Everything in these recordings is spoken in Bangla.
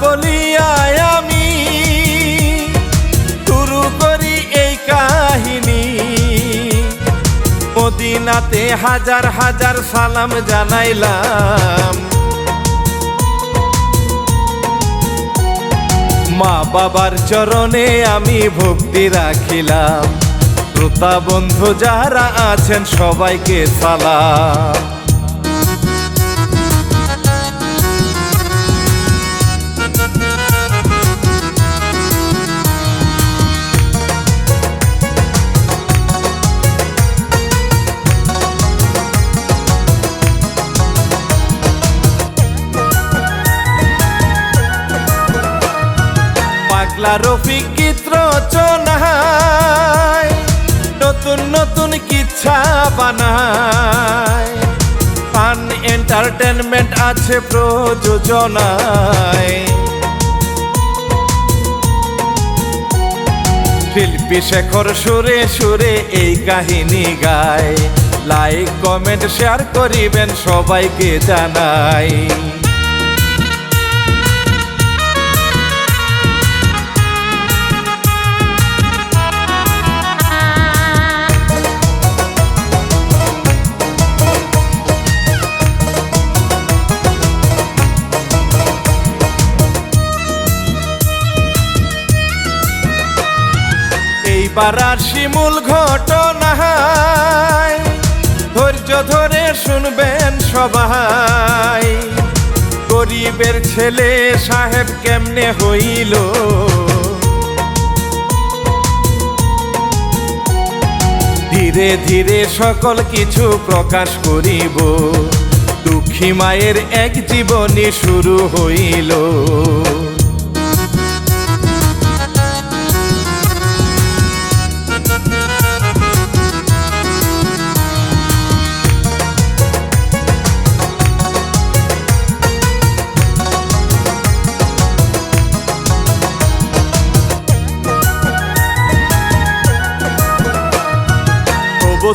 বলিয়া আমি শুরু করি এই কাহিনী। মদিনাতে হাজার হাজার সালাম জানাইলাম। মা বাবার চরণে আমি ভক্তি রাখিলাম। শ্রোতা বন্ধু যারা আছেন সবাইকে সালাম। পাগলা রফিক গীত রচনায়, নতুন নতুন কিচ্ছা বানায়। ফান এন্টারটেনমেন্ট আছে প্রযোজনায়। শিল্পী শেখর সুরে সুরে এই কাহিনী গায়। লাইক কমেন্ট শেয়ার করিবেন সবাইকে জানাই। এইবার আসি মূল ঘটনায় ধৈর্য ধরে শুনবেন সবাই। গরিবের ছেলে সাহেব কেমনে হইল? ধীরে ধীরে সকল কিছু প্রকাশ করিব। দুঃখী মায়ের এক জীবনী শুরু হইল।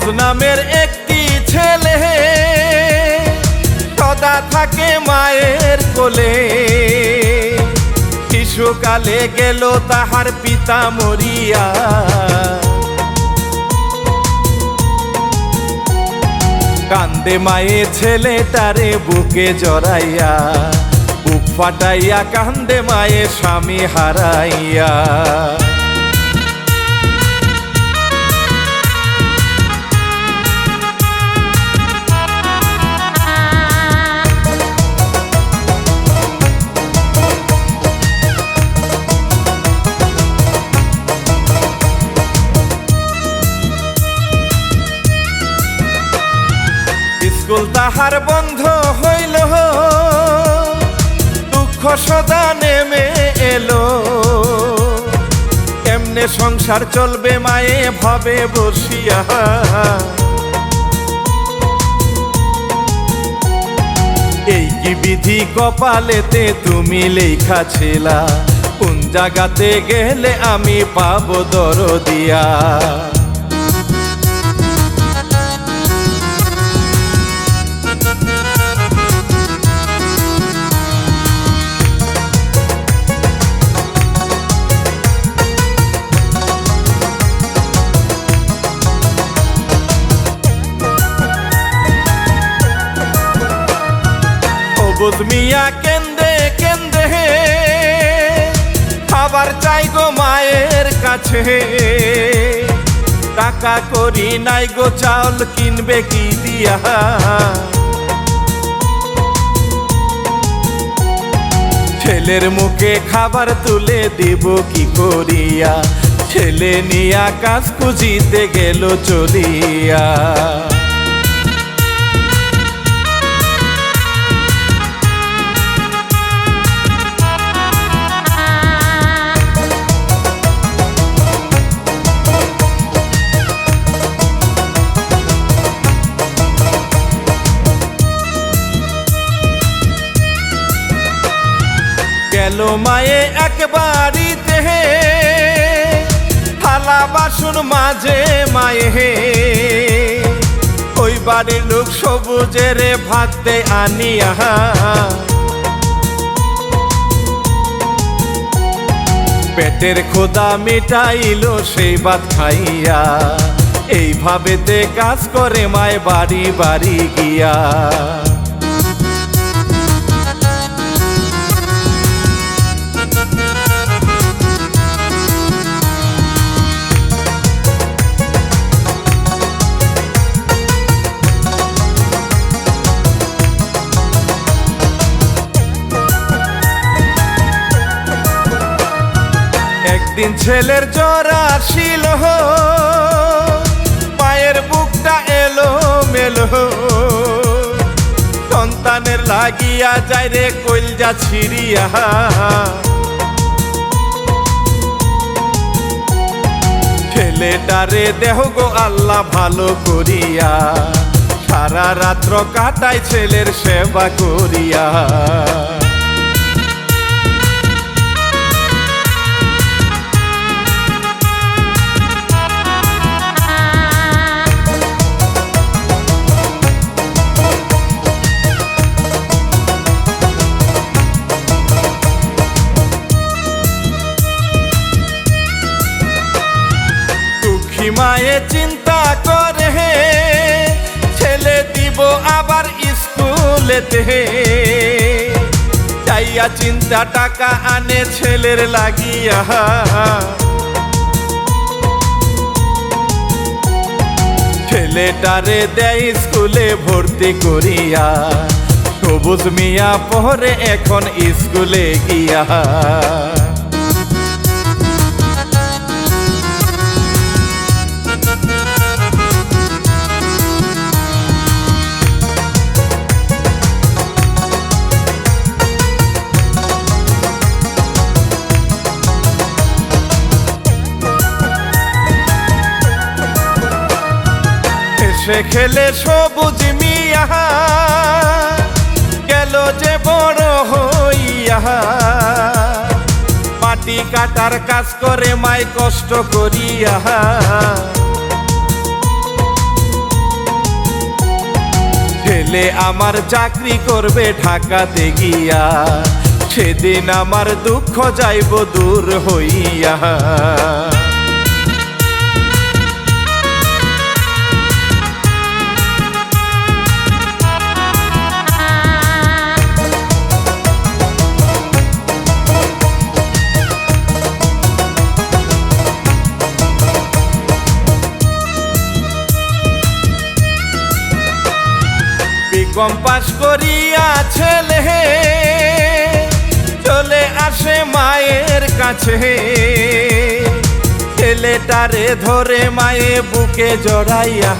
সবুজ নামের একটি ছেলে। সদা থাকে মায়ের কোলে। শিশুকালে গেল তাহার পিতা মরিয়া। কান্দে মায়ে ছেলেটারে বুকে জড়াইয়া। বুক ফাটাইয়া কান্দে মায়ে স্বামী হারাইয়া। তাহার বন্ধ হইল। দুঃখ সদা নেমে এলো। এমনে সংসার চলবে মায়ে ভাবে বসিয়া। এই কি বিধি কপালেতে তুমি লেখা ছিলা? কোন জায়গাতে গেলে আমি পাবো দরদিয়া? সবুজ মিয়া কেন্দে কেন্দে। খাবার চাই গো মায়ের কাছে। টাকা করি নাই গো, চাউল কিনবে কি দিয়া? ছেলের মুখে খাবার তুলে দিব কি করিয়া? ছেলে নিয়া কাজ খুঁজিতে গেল চলিয়া। গেল মায়ে একবারিতে হে থালা বাসন মাঝে মায়ে হে। ওই বাড়ির লোক সবুজের ভাত আনিয়া। পেটের খোদা মিটাইল সেই ভাত খাইয়া। এইভাবেতে কাজ করে মায় বাড়ি বাড়ি গিয়া। একদিন ছেলের জ্বর আসিল পায়ের বুকটা এলো মেলো সন্তানের লাগিয়া যায় রে কইলজা ছিড়িয়া। ছেলেটারে দেহ গো আল্লাহ ভালো করিয়া, সারা রাত্র কাটায় ছেলের সেবা করিয়া। মায়ে চিন্তা করে হে। ছেলে দিব আবার স্কুলেতে চাইয়া চিন্তা টাকা আনে ছেলের লাগিয়া। ছেলেটারে দেয় স্কুলে ভর্তি করিয়া। সবুজ মিয়া পরে এখন স্কুলে গিয়া। সে খেলে সবুজ মিয়া, গেল যে বড় হইয়া। মাটি কাটার কাজ করে মাই কষ্ট করিয়া। ছেলে আমার চাকরি করবে ঢাকাতে গিয়া, সেদিন আমার দুঃখ যাইব দূর হইয়া। বিকম পাশ করিয়া ছেলে চলে আসে মায়ের কাছে। ছেলেটারে ধরে মায়ে বুকে জড়াইয়া।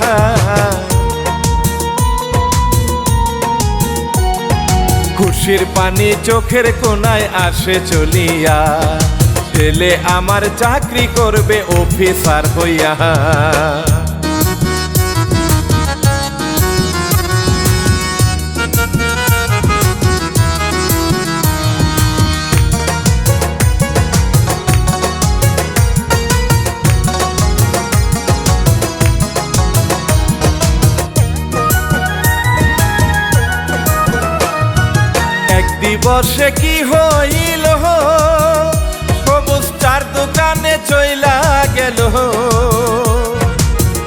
খুশির পানি চোখের কোনায় আসে চলিয়া। ছেলে আমার চাকরি করবে, অফিসার হইয়া। দিবসে কি হইল? সবুজ চার দোকানে চইলা গেল।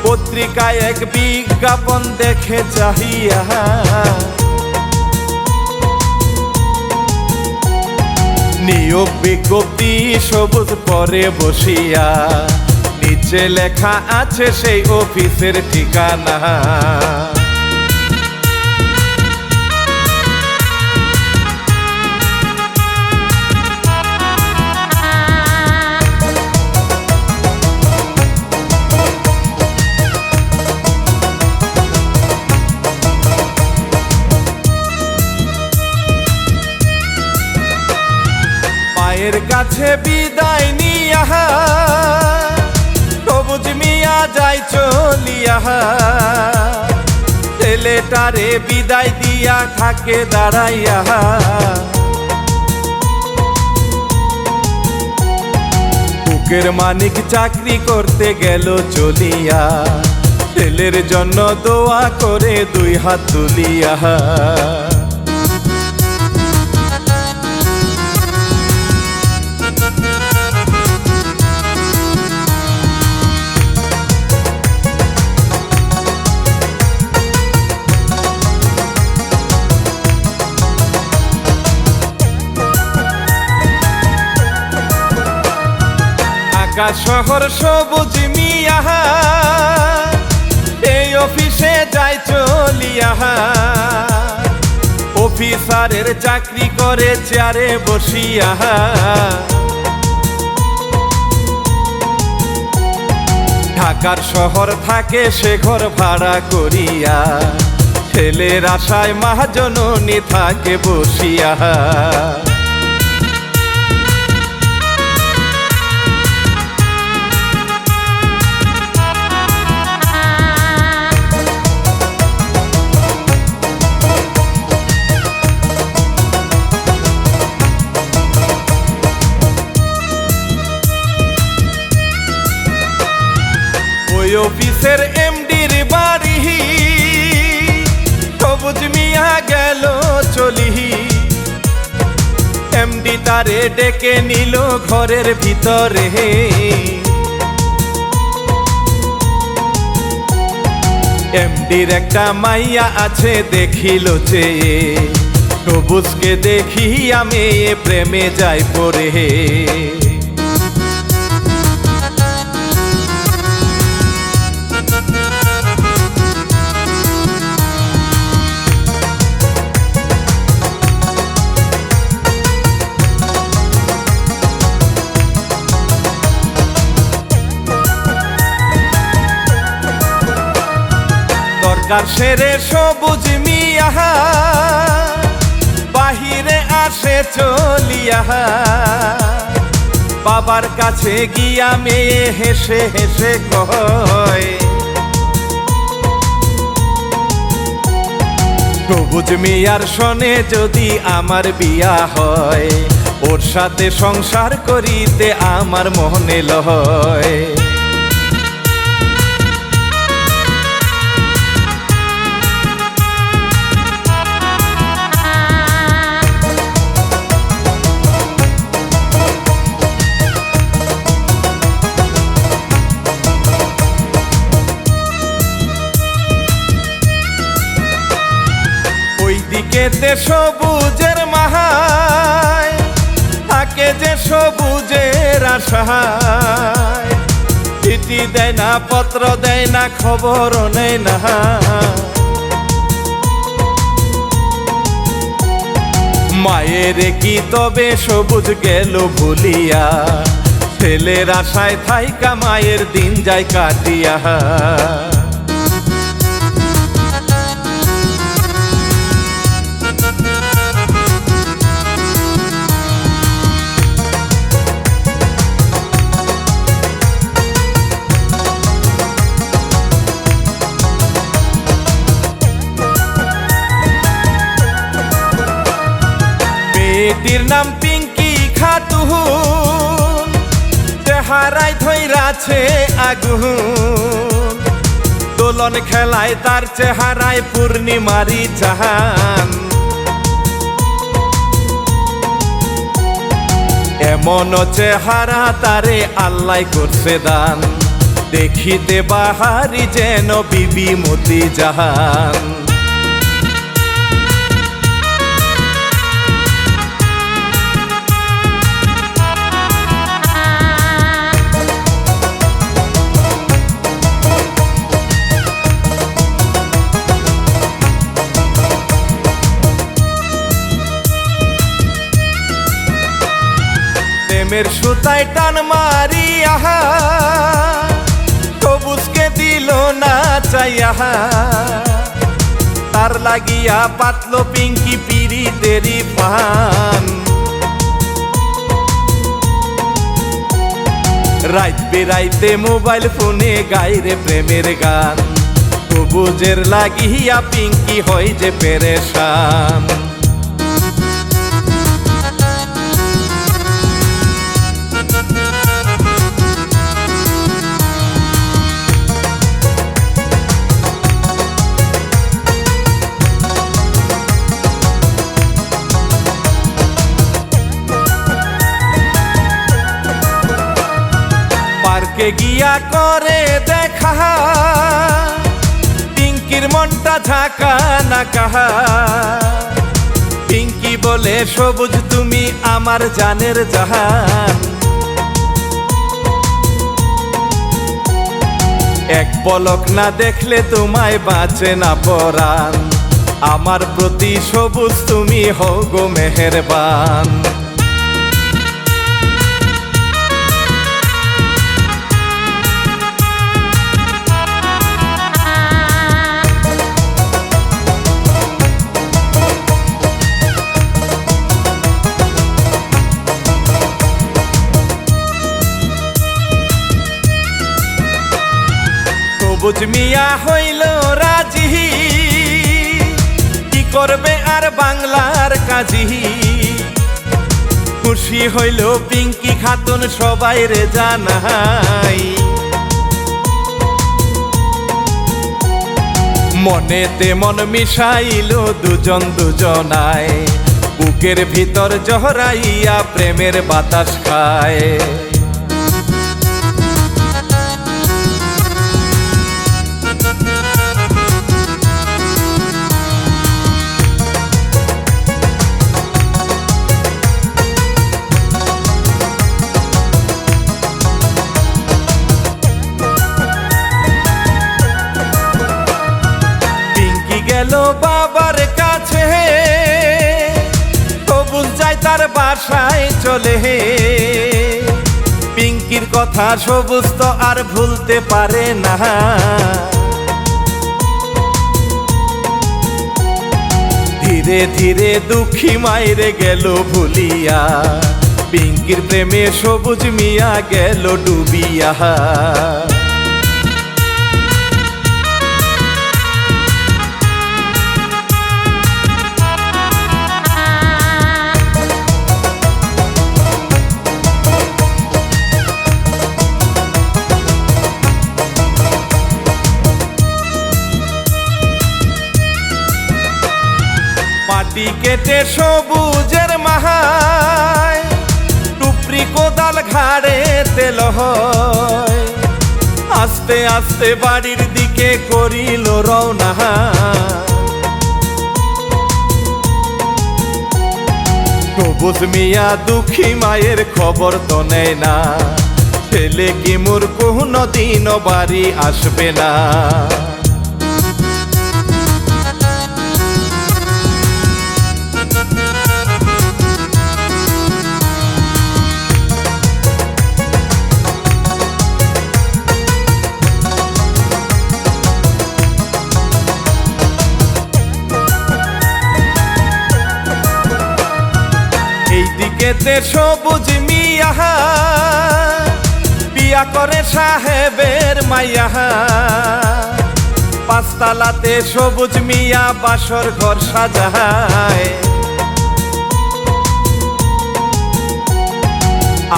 পত্রিকায় এক বিজ্ঞাপন দেখে চাহিয়া। নিয়োগ বিজ্ঞপ্তি সবুজ পরে বসিয়া। নিচে লেখা আছে সেই অফিসের ঠিকানা। বিদায় নিয়া সবুজ মিয়া যাই চলিয়া ছেলেটারে বিদায় দিয়া থাকে দাঁড়াইয়া বুকের মানিক চাকরি করতে গেল চলিয়া ছেলের জন্য দোয়া করে দুই হাত তুলিয়া ঢাকা শহর সবুজ মিয়া এই অফিসে যাই চলিয়া অফিসারের চাকরি করে চেয়ারে বসিয়া ঢাকার শহর থাকে সে ঘর ভাড়া করিয়া। ছেলের আশায় মহাজননী থাকে বসিয়া অফিসের এমডির বাড়ি সবুজ মিয়া গেল চলি এমডি তারে ডেকে নিল ঘরের ভিতরে। এমডির একটা মাইয়া আছে, দেখিল চেয়ে সবুজকে দেখি আমি প্রেমে যাই পরে দরকার সেরে সবুজ মিয়া, বাহিরে আসে চলিয়া। বাবার কাছে গিয়া মেয়ে হেসে হেসে কয়, সবুজ মিয়ার শোনে যদি আমার বিয়া হয়, ওর সাথে সংসার করিতে আমার মনে লয়। ওই সবুজের মাহায় থাকে যে সবুজের আশায় চিঠি দেয় না, পত্র দেয় না, খবর নেয় না। মায়ের কি তবে সবুজ গেল ভুলিয়া ছেলের আশায় থাইকা মায়ের দিন যায় কাটিয়া। মেয়েটির নাম পিঙ্কি খাতুন। চেহারায় ধৈরাছে আগুন। দোলন খেলায় তার চেহারায় পূর্ণিমারি চাহান এমন চেহারা তারে আল্লাহ করছে দান। দেখিতে বাহারি যেন বিবি মতি জাহান। প্রেমের সুতায় টান মারি আহা সবুজকে দিল না চাই আহা তার লাগিয়া পাতলো পিঙ্কি পিরি দেরি পান। রাইত বেরাইতে মোবাইল ফোনে গাইরে প্রেমের গান। সবুজের লাগিয়া পিঙ্কি হয় যে পেরেশান। পার্কে গিয়া করে দেখা। পিঙ্কির মনটা ঝাঁকা না কাহা। পিঙ্কি বলে, সবুজ তুমি আমার জানের জাহান এক পলক না দেখলে তোমায় বাঁচে না পরাণ। আমার প্রতি সবুজ তুমি হও গো মেহেরবান। সবুজ মিয়া হইল রাজি। কি করবে আর বাংলার কাজী? খুশি হইল পিঙ্কি খাতুন, সবাই রে জানাই। মনেতে মন মিশাইল দুজন দুজনায়, বুকের ভিতর জহরাইয়া প্রেমের বাতাস খায়। গেল বাবার কাছে? সবুজ যায় তার বাসায় চলে। হে পিঙ্কির কথা সবুজ তো আর ভুলতে পারে না। ধীরে ধীরে দুঃখী মাইরে গেল ভুলিয়া। পিঙ্কির প্রেমে সবুজ মিয়া গেল ডুবিয়া। মাটি কেটে সবুজের মাহায়, টুপরি কোদাল ঘাড়ে তেল হয়। আস্তে আস্তে বাড়ির দিকে করিল রওনা। সবুজ মিয়া দুঃখী মায়ের খবর তো নেয় না। ছেলে কি মোর কোনো দিন বাড়ি আসবে না। দিকেতে সবুজ মিয়া বিয়া করে সাহেবের মাইয়া। পাঁচতালাতে সবুজ মিয়া বাসর ঘর সাজায়।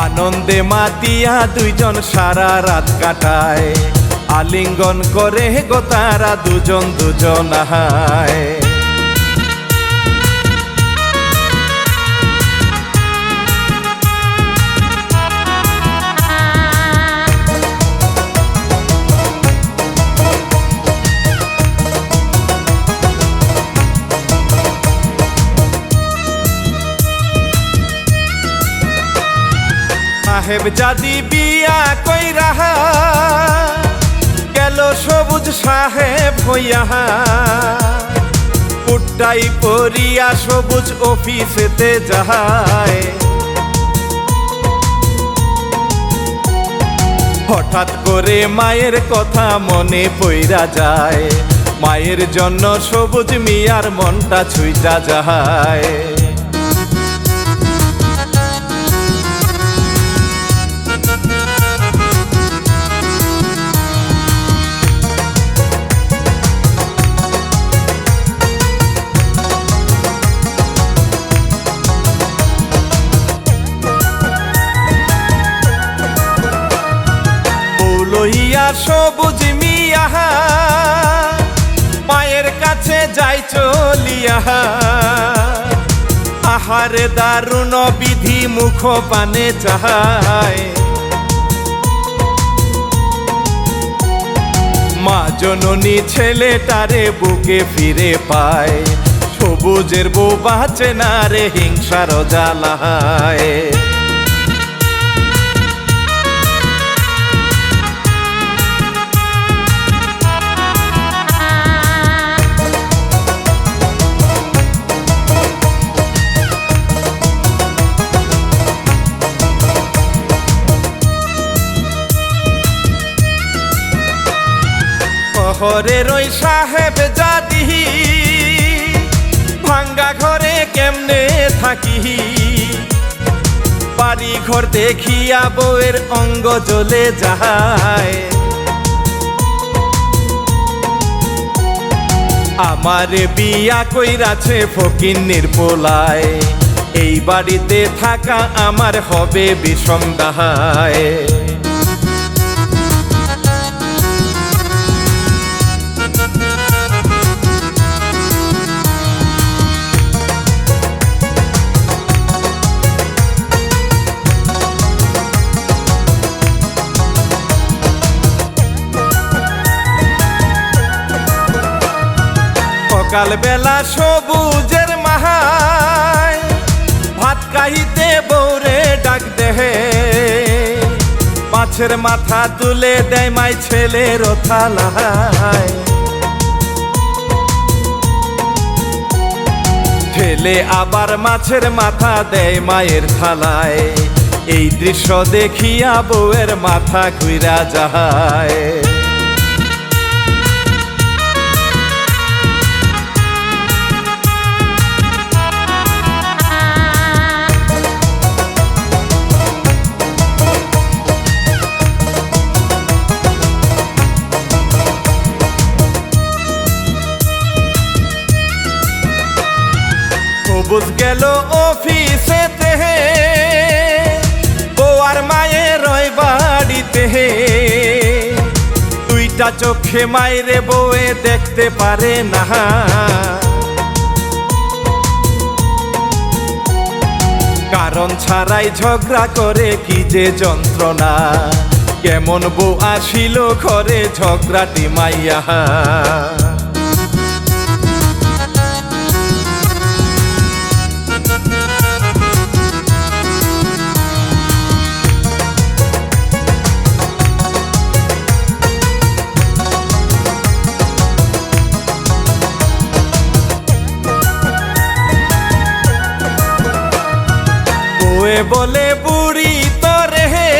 আনন্দে মাতিয়া দুইজন সারা রাত কাটায়। আলিঙ্গন করে গো তারা দুজন দুজন আহায় সাহেব জাদি বিয়া কই রাহা গেল সবুজ সাহেব হইয়া উড্ডাই পরিয়া সবুজ অফিসেতে যায়। হঠাৎ করে মায়ের কথা মনে পইরা যায়। মায়ের জন্য সবুজ মিয়ার মনটা ছুইটা যায়। সবুজ মিয়া মায়ের কাছে যাই চলিয়া। আহারে দারুণ বিধি মুখ পানে মা জননী ছেলেটারে বুকে ফিরে পায়, সবুজের বউ বাঁচে না রে হিংসার জ্বালায়। শহরের ওই সাহেব জাদি ভাঙ্গা ঘরে কেমনে থাকি? বাড়ি ঘর দেখিয়া বউয়ের অঙ্গ জ্বলে যায়। আমার বিয়া কইরাছে ফকিন্নির পোলায়। এই বাড়িতে থাকা আমার হবে বিষম দাহায়। সকাল বেলা সবুজের মাহায় ভাত কাহিতে বৌরে ডাক দেহে। মাছের মাথা তুলে দেয় মাই ছেলের থালায় ছেলে আবার মাছের মাথা দেয় মায়ের থালায়। এই দৃশ্য দেখিয়া বউয়ের মাথা ঘুরা যায়। সবুজ গেল অফিসেতে বউয়ার মায়ের রয় বাড়িতে। হে দুইটা চোখে মায়েরে বউয়ে দেখতে পারে না। কারণ ছাড়াই ঝগড়া করে কি যে যন্ত্রণা। কেমন বউ আসিল ঘরে ঝগড়াটি মাইয়া। ওয়ে বলে, বুড়ি তরে হে,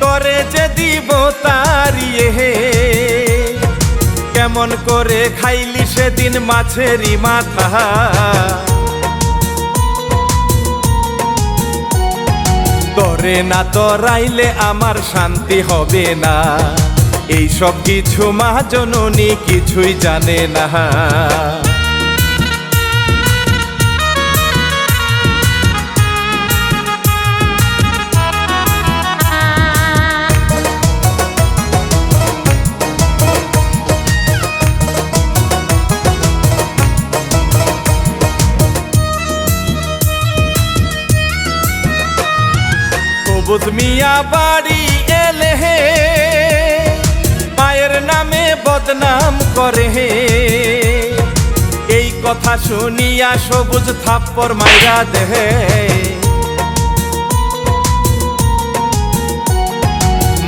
তরে যে দিব তারিয়ে হে। কেমন করে খাইলি সেদিন মাছেরই মাথা। তরে না তরাইলে আমার শান্তি হবে না। এই সব কিছু মা জননী কিছুই জানে না। সবুজ মিয়া বাড়ি এলে হে। মায়ের নামে বদনাম করে হে। এই কথা শুনিয়া সবুজ থাপ্পর মাইরা দেহে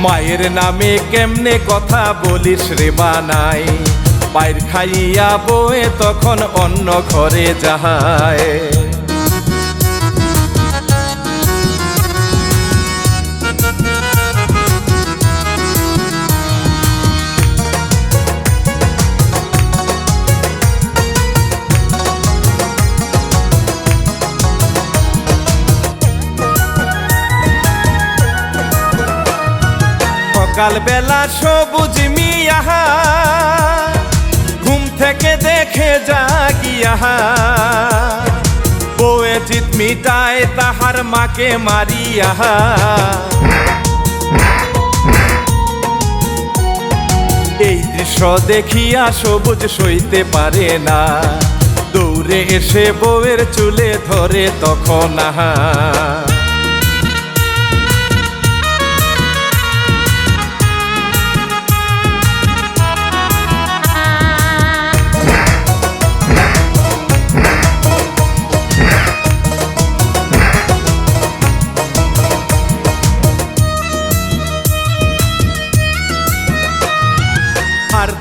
মায়ের নামে কেমনে কথা বলিস রে বানাই? বাইর খাইয়া বয়ে তখন অন্য ঘরে যাহায়। সকাল বেলা সবুজ মিয়াহা ঘুম থেকে দেখে জাগিয়া বউয়ে চিত মিটায় তাহার মাকে মারিয়াহা এই দৃশ্য দেখিয়া সবুজ সইতে পারে না। দৌড়ে এসে বউয়ের চুলে ধরে তখন আহা।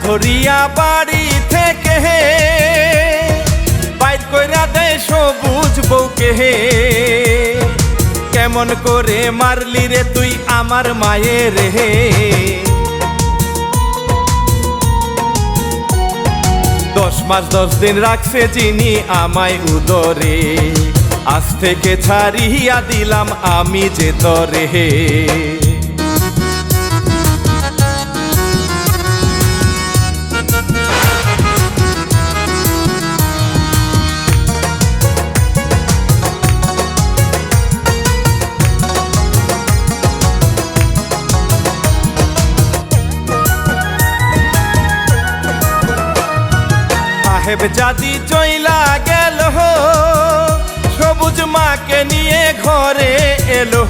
ধরিয়া বাড়ি থেকে হে, বাইর কইরা দেয় সবুজ বউকে হে। কেমন করে মারলি রে তুই আমার মায়ের হে। দশ মাস দশ দিন রাখছে যিনি আমায় উদরে, আজ থেকে ছাড়িয়া দিলাম আমি যে তরে হে। সাহেব জাদি চইলা গেল সবুজ মাকে নিয়ে ঘরে এলো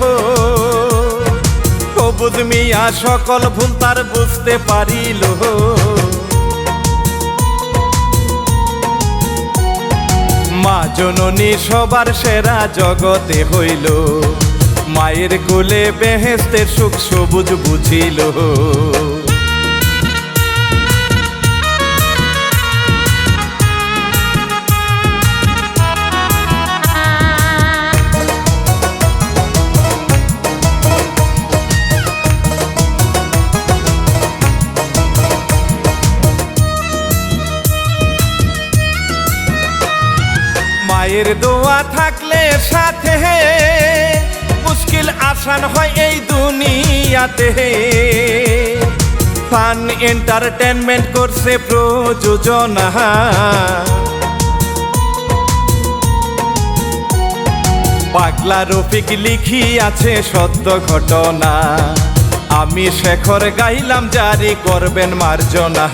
সবুজ মিয়া সকল ভুল তার বুঝতে পারিল মা জননী সবার সেরা জগতে হইল। মায়ের কোলে বেহেস্তের সুখ সবুজ বুঝিল মায়ের দোয়া থাকলে সাথে মুশকিল আসান হয় এই দুনিয়াতে ফান এন্টারটেনমেন্ট করছে প্রযোজনা। পাগলা রফিক লিখি আছে সত্য ঘটনা। আমি শেখর গাইলাম জারি করবেন মার্জনা।